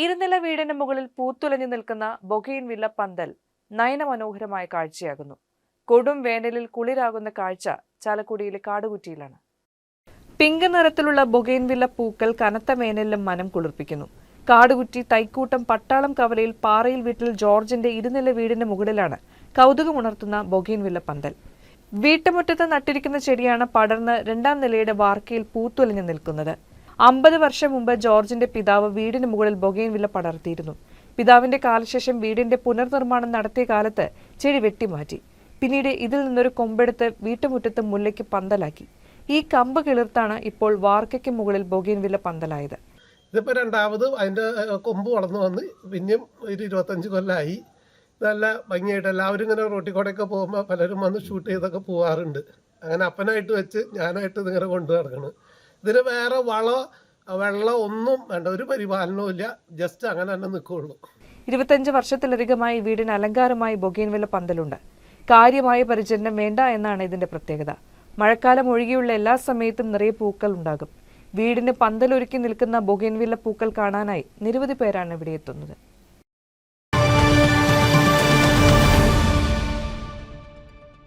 ഇരുനില വീടിന് മുകളിൽ പൂത്തുലഞ്ഞു നിൽക്കുന്ന ബൊഗീൻ വില്ല പന്തൽ നയനമനോഹരമായ കാഴ്ചയാകുന്നു. കൊടും വേനലിൽ കുളിരാകുന്ന കാഴ്ച ചാലക്കുടിയിലെ കാടുകുറ്റിയിലാണ്. പിങ്ക് നിറത്തിലുള്ള ബൊഗെയിൻവില്ല പൂക്കൾ കനത്ത വേനലിലും മനം കുളിർപ്പിക്കുന്നു. കാടുകുറ്റി തൈക്കൂട്ടം പട്ടാളം കവലയിൽ പാറയിൽ വീട്ടിൽ ജോർജിന്റെ ഇരുനില വീടിന് മുകളിലാണ് കൗതുകമുണർത്തുന്ന ബൊഗെയിൻവില്ല പന്തൽ. വീട്ടുമുറ്റത്ത് നട്ടിരിക്കുന്ന ചെടിയാണ് പടർന്ന് രണ്ടാം നിലയുടെ വാർക്കയിൽ പൂത്തുലഞ്ഞു നിൽക്കുന്നത്. അമ്പത് വർഷം മുമ്പ് ജോർജിന്റെ പിതാവ് വീടിന് മുകളിൽ ബൊഗെയിൻവില്ല പടർത്തിയിരുന്നു. പിതാവിന്റെ കാലശേഷം വീടിന്റെ പുനർനിർമ്മാണം നടത്തിയ കാലത്ത് ചെടി വെട്ടിമാറ്റി. പിന്നീട് ഇതിൽ നിന്നൊരു കൊമ്പെടുത്ത് വീട്ടുമുറ്റത്ത് മുല്ലയ്ക്ക് പന്തലാക്കി. ഈ കമ്പ് കിളിർത്താണ് ഇപ്പോൾ വാർക്കയ്ക്ക് മുകളിൽ ബൊഗെയിൻവില്ല പന്തലായത്. ഇതിപ്പോൾ രണ്ടാമത് അതിന്റെ കൊമ്പ് വളർന്നു വന്ന് പിന്നെയും ഒരു ഇരുപത്തഞ്ച് കൊല്ലമായി നല്ല ഭംഗിയായിട്ട് എല്ലാവരും ഇങ്ങനെ റോട്ടിൽ പോകുമ്പോൾ പലരും വന്ന് ഷൂട്ട് ചെയ്തൊക്കെ പോകാറുണ്ട് അങ്ങനെ അപ്പനായിട്ട് വെച്ച് ഞാനായിട്ട് ഇതിങ്ങനെ കൊണ്ടു നടക്കണം. ഇതിന് വേറെ വള വെള്ളം ഒന്നും വേണ്ട ഒരു പരിപാലനവും ഇല്ല. ജസ്റ്റ് അങ്ങനെ തന്നെ നിൽക്കുകയുള്ളൂ ഇരുപത്തഞ്ച് വർഷത്തിലധികമായി വീടിന് അലങ്കാരമായി ബൊഗീൻവില പന്തലുണ്ട്. കാര്യമായ പരിചരണം വേണ്ട എന്നാണ് ഇതിന്റെ പ്രത്യേകത. മഴക്കാലം ഒഴികെയുള്ള എല്ലാ സമയത്തും നിറയെ പൂക്കൾ ഉണ്ടാകും. വീടിന് പന്തലൊരുക്കി നിൽക്കുന്ന ബൊഗെയിൻവില്ല പൂക്കൾ കാണാനായി നിരവധി പേരാണ് ഇവിടെ എത്തുന്നത്.